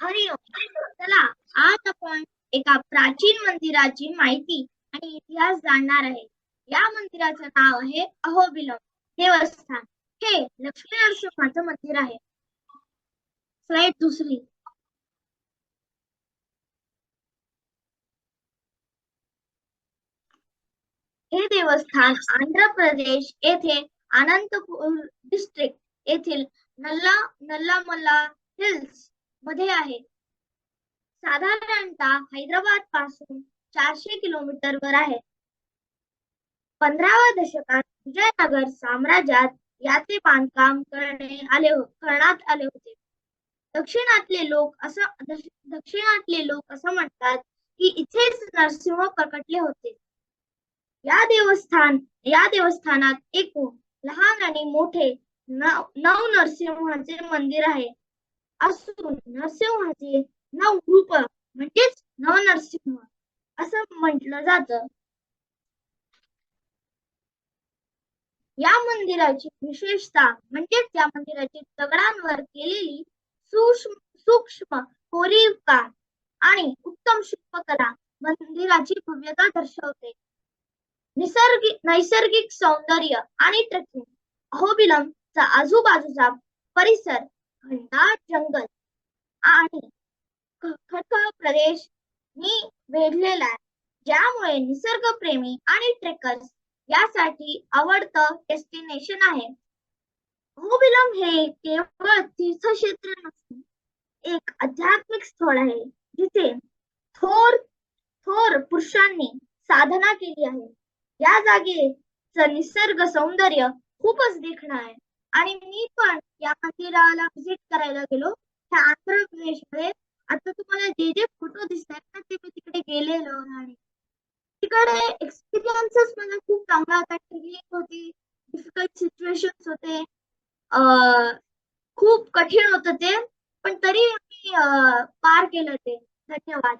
हरिओम चला आज आपण एका प्राचीन मंदिराची माहिती आणि इतिहास जाणणार आहे. या मंदिराचं नाव आहे अहोबिलम देवस्थान. हे लक्ष्मी नरसिंहाचं मंदिर आहे. स्लाइड दुसरी. हे देवस्थान आंध्र प्रदेश येथे अनंतपूर डिस्ट्रिक्ट येथील नल्ला नल्लामला हिल्स मध्ये आहे. साधारणतः हैदराबादपासून चारशे किलोमीटर वर आहे. पंधराव्या दशकात विजयनगर साम्राज्यात याचे बांधकाम करणे आले हो, करण्यात आले होते. दक्षिणातले लोक असं दक्षिणातले लोक असं म्हणतात की इथेच नरसिंह प्रकटले होते. या देवस्थान या देवस्थानात एकूण लहान आणि मोठे नऊ नऊ नरसिंहाचे मंदिर आहे. असून नरसिंहाचे नऊ रूप म्हणजेच नवनरसिंह असं म्हटलं जात. या मंदिराची विशेषता म्हणजेच या मंदिराची दगडांवर केलेली सूक्ष्म कोरीव काम आणि उत्तम शिल्पकला मंदिराची भव्यता दर्शवते. निसर्गिक नैसर्गिक सौंदर्य आणि ट्रेकिंग अहोबिलमचा आजूबाजूचा परिसर घनदाट जंगल आणि खडकाळ प्रदेश मी वेढलेला आहे. ज्यामुळे निसर्गप्रेमी आणि ट्रेकर्स यासाठी आवडतं डेस्टिनेशन आहे. अहोबिलम हे केवळ तीर्थक्षेत्र नसून एक आध्यात्मिक स्थळ आहे. जिथे थोर थोर पुरुषांनी साधना केली आहे. या जागेचं निसर्ग सौंदर्य खूपच देखणं आहे. आणि मी पण या मंदिराला व्हिजिट करायला गेलो. ह्या आंध्र प्रदेशमध्ये आता तुम्हाला जे जे फोटो दिसत आहेत ना ते मी तिकडे गेलेलो आणि तिकडे एक्सपिरियन्सच मला खूप चांगला होता. ट्रेकिंग होती डिफिकल्ट सिच्युएशन होते. खूप कठीण होतं ते. पण तरी मी पार केलं ते. धन्यवाद.